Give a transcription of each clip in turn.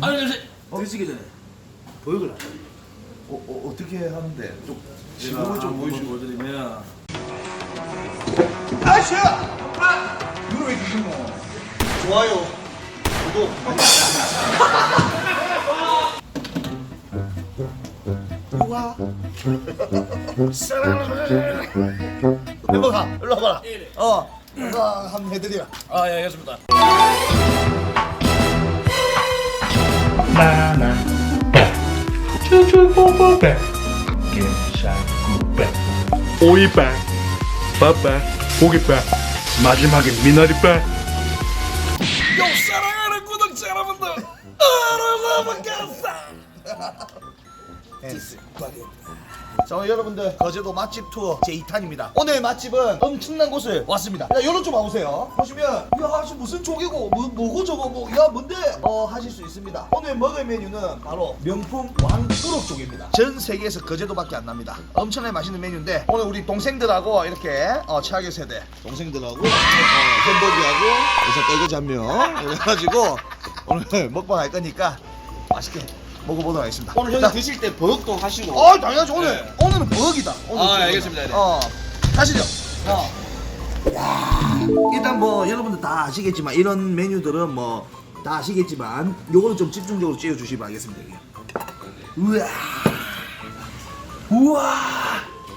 아니 잠시 드시기 전에 보여줘라. 어, 어, 어떻게 하는데? 좀 지금은 좀 보여주고. 보여드리면 아시아! 아! 이거 왜 주신 거? 좋아요. 구독. 우와. 사랑해. 해보가 일로 와봐라. 어. 누가 한번 해드려. 아예 알겠습니다 쭈쭈뽀뽀빼 게샤구빼 오이빼 빠빼 고기 빼 마지막에 미나리빼 요 사랑하는 구독자 여러분들 여 러분 반갑습니다 자 오늘 여러분들 거제도 맛집 투어 제 2탄입니다. 오늘 맛집은 엄청난 곳을 왔습니다. 야 여러 좀 와보세요. 보시면 야 지금 무슨 조개고 뭐, 뭐고 저거 뭐 야 뭔데? 어 하실 수 있습니다. 오늘 먹을 메뉴는 바로 명품 왕우럭 조개입니다. 전 세계에서 거제도밖에 안 납니다. 엄청나게 맛있는 메뉴인데 오늘 우리 동생들하고 이렇게 어, 최악의 세대. 동생들하고 어, 햄버거하고 여섯 딸기 잡면. 그래가지고 오늘 먹방 할 거니까 맛있게 먹어보도록 하겠습니다 오늘 자, 형님 드실 때 버역도 하시고 어 당연하지 오늘 네. 오늘은 버럭이다 오늘 아, 버럭이다. 알겠습니다. 네. 어 가시죠 어. 야 일단 뭐 여러분들 다 아시겠지만 이런 메뉴들은 뭐 다 아시겠지만 요거는 좀 집중적으로 찍어주시면 알겠습니다 이게. 우와 우와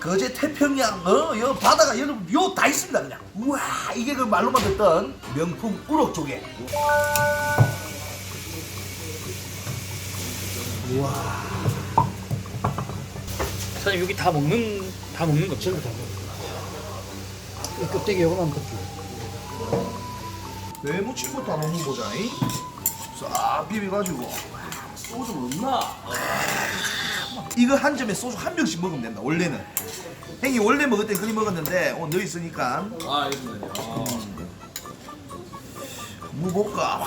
거제 태평양 어여 바다가 여러분 요 다 있습니다 그냥 우와 이게 그 말로만 듣던 명품 우럭 조개 사장님 여기 다 먹는 다 먹는 거 전부 다 먹는 거 껍데기 요거만 껍질 외무침부터 한번 먹어보자잉 싹 비벼가지고. 소주 없나? 이거 한 점에 소주 한 병씩 먹으면 된다 원래는. 형이 원래 먹을 때 그리 먹었는데 오늘 너 있으니까. 아 아. 뭐 볼까?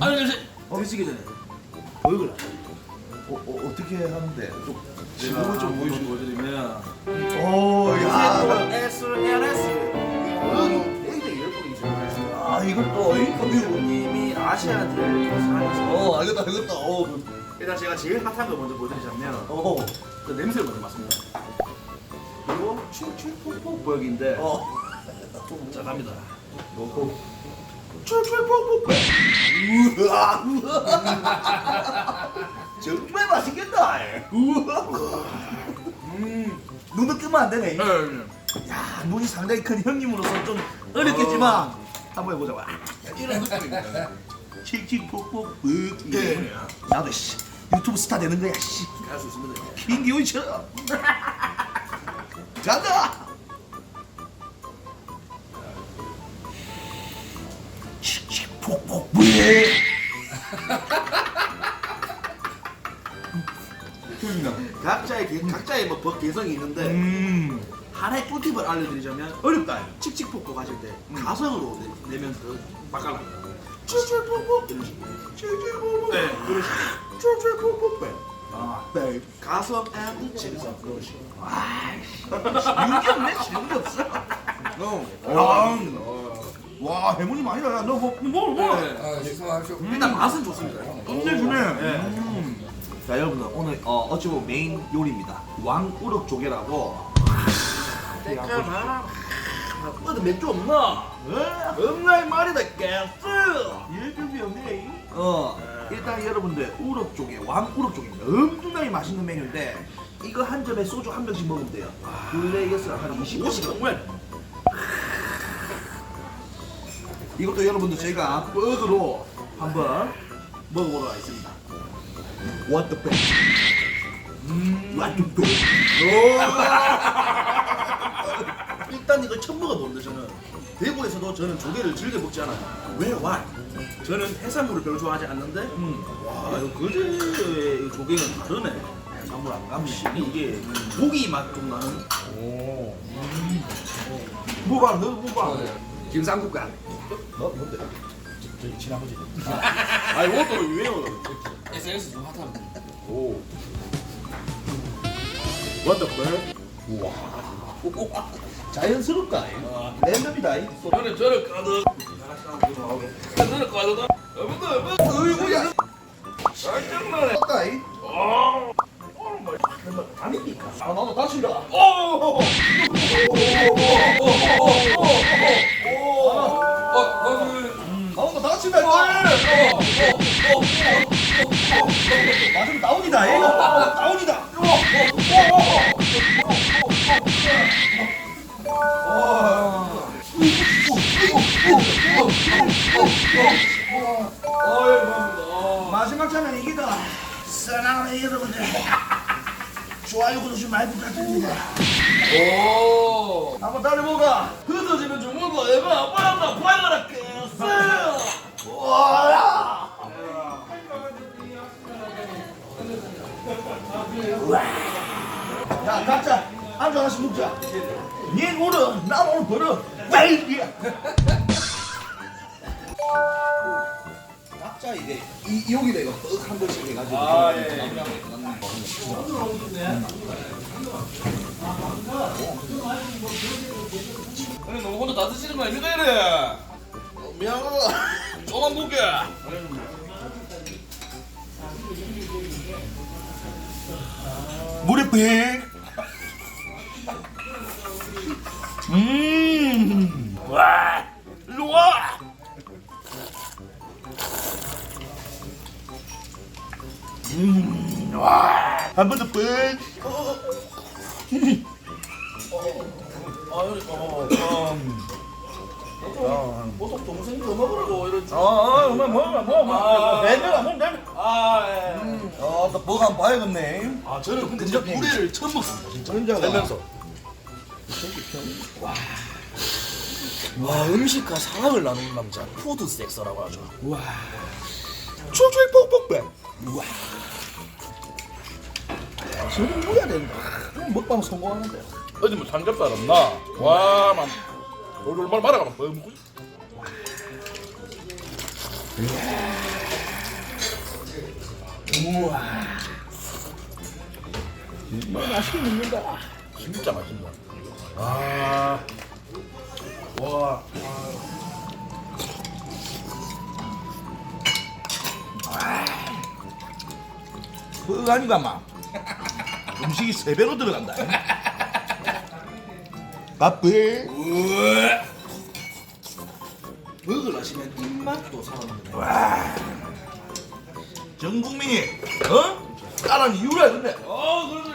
아니 잠시 어 드시기 전에 보여줘라 어, 어, 어떻게 하는데? 좀 지금은 좀 보여주고 보여드리면 오야 SLS 아 이것도 님이 아시아한테 사랑해서. 어 알겠다 알겠다. 어, 일단 제가 제일 핫한 거 먼저 보여드리자면 어, 그 냄새를 먼저 맡습니다. 그리고 츄츄폭폭 보역인데 어. 자 갑니다. 출출폭폭 우와 우와. 정말 맛있겠다. 우와. 음 눈을 뜨면 안 되네. 야 눈이 상당히 큰 형님으로서 좀 어렵겠지만 한번 해보자 와. 이런 느낌입니다 칙칙 폭폭 บึ 네. 나도 씨 유튜브 스타 되는 거야 씨. 할수 있습니다. 김기훈처럼 간다 칙칙 폭폭 บึ 각자의 개- 각자의 뭐법 개성이 있는데 음. 하나의 꿀팁을 알려드리자면 어렵다. 칙칙폭폭 하실 때 가성으로 내, 내면 더 맛깔납니다 칙칙폭폭! 이런 식으로 칙칙폭폭! 네. 그런 식으로 칙칙폭폭! 네. 아. 네. 가성 앤 칙성 그런 식으로 윤기 없네? 지금 없어. 아, 와 해문이 많이 나야 너뭐 뭐, 뭐. 네. 일단 맛은 좋습니다. 끝내주네. 네. 음. 자 여러분들 오늘 어, 어찌 보면 메인 요리입니다. 왕우럭 조개라고. 깔끔하나 어디 맥주 없나? 없나 이 말이다 개스 일급이 없네 어 일단 여러분들 우럭 조개 왕 우럭 조개입니다 엄청나게 맛있는 메뉴인데 이거 한 점에 소주 한 병씩 먹으면 돼요. 블레이어스 한 20분 50 정말 이것도 여러분들 저희가 버거로 한번 먹어보도록 하겠습니다. What the fuck 음, What the fuck 일단 이걸 처음 먹어보는데 저는 대구에서도 저는 조개를 즐겨 먹지 않아요. 왜? Why? 저는 해산물을 별로 좋아하지 않는데 음. 와 이거 거제의 이 조개는 다르네. 해산물 안 감네 확실히 이게 고기 맛 좀 나는? 무방 너 무방 김상국간 너 뭔데? 아 이것도 유행어 SNS 좀 핫하거든 오 What the fuck? 자연스럽다 랜덤이다 이. 저는 저를 까득 어이구야. 떴다 이. 아닙니까? 아 나도 다친다. 나도 맞으면 다운이다. 이. 다운이다. 마지막 차는 이기다. 사랑하는 여러분들. 좋아요 구독 좀 많이 부탁드립니다. 한번 달려보가. 자. 니 오늘 나 오늘 버려. 빨리야. 각자 이게 이 여기다 이거 떡한 번씩 해가지고. 아 예. 형님 너무 혼자 다 드시는 거 아닙니까 이래? 미안하다. 조만 볼게. 물에 백. 음. 와. 일로 와. 음. 와. 한 번더 백. 보석 동생 더 먹으라고 이런. 어, 뭐, 뭐, 뭐, 뭐, 내가 뭐, 내가. 아 예. 어, 또 뭐가 한번 봐야겠네. 아 저는 근데 진짜 물회를 처음 먹습니다. 진짜. 살면서. 와. 와 음식과 사랑을 나누는 남자 푸드 섹서라고 하죠. 와. 초초이 뻑뻑배. 우와. 저는 먹어야 된다. 먹방 성공하는데. 어디 뭐 삼겹살 없나? 와, 만. 얼마나 말아가면 뭐 먹고 있어? 우와. 맛있게 먹는다. 진짜 맛있다. 아. 와. 그거 아니가 막. 음식이 세 배로 들어간다. 바쁘. 하시면 입맛도 살아납니다. 전 국민이 어? 따라한 이유라 근데. 어, 그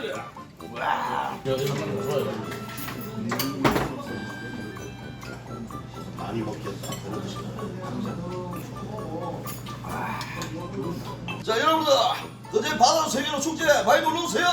자 여러분들 그제 바다 세계로 축제 많이 놀러 오세요.